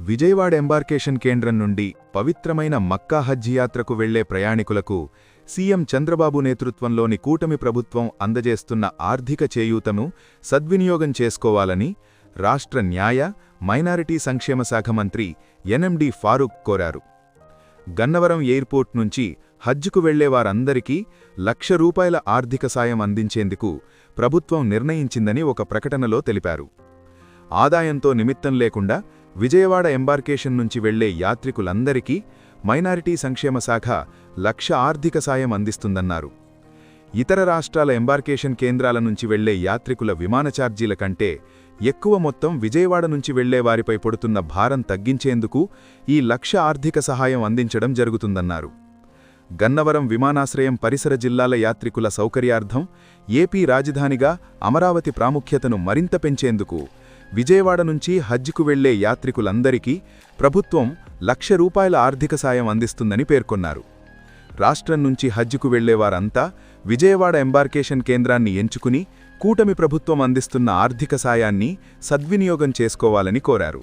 Vijayawada embarkation కేంద్రం నుండి పవిత్రమైన మక్కా హజ్ యాత్రకు వెళ్ళే ప్రయాణికులకు సీఎం చంద్రబాబు నేతృత్వంలోని కూటమి ప్రభుత్వం అందజేస్తున్న ఆర్థిక చేయూతను సద్వినియోగం చేసుకోవాలని రాష్ట్ర న్యాయ మైనారిటీ సంక్షేమ శాఖ మంత్రి ఎన్ఎండి ఫారూక్ కోరారు. గన్నవరం ఎయిర్పోర్ట్ నుంచి హజ్జుకు వెళ్ళేవారందరికీ లక్ష రూపాయల ఆర్థిక సాయం అందించేందుకు ప్రభుత్వం నిర్ణయించిందని ఒక ప్రకటనలో తెలిపారు. ఆదాయంతో నిమిత్తం లేకుండా విజయవాడ ఎంబార్కేషన్ నుంచి వెళ్ళే యాత్రికులందరికీ మైనారిటీ సంక్షేమ శాఖ లక్ష ఆర్థిక సాయం అందిస్తుందన్నారు. ఇతర రాష్ట్రాల ఎంబార్కేషన్ కేంద్రాల నుంచి వెళ్ళే యాత్రికుల విమాన ఛార్జీల కంటే ఎక్కువ మొత్తం విజయవాడ నుంచి వెళ్ళే వారిపై పడుతున్న భారం తగ్గించేందుకు ఈ లక్ష ఆర్థిక సహాయం అందించడం జరుగుతుందన్నారు. గన్నవరం విమానాశ్రయం పరిసర జిల్లాల యాత్రికుల సౌకర్యార్థం ఏపీ రాజధానిగా అమరావతి ప్రాముఖ్యతను మరింత పెంచేందుకు విజయవాడ నుంచి హజ్కు వెళ్ళే యాత్రికులందరికీ ప్రభుత్వం లక్ష రూపాయల ఆర్థిక సాయం అందిస్తుందని పేర్కొన్నారు. రాష్ట్రం నుంచి హజ్కు వెళ్ళేవారంతా విజయవాడ ఎంబార్కేషన్ కేంద్రాన్ని ఎంచుకుని కూటమి ప్రభుత్వం అందిస్తున్న ఆర్థిక సాయాన్ని సద్వినియోగం చేసుకోవాలని కోరారు.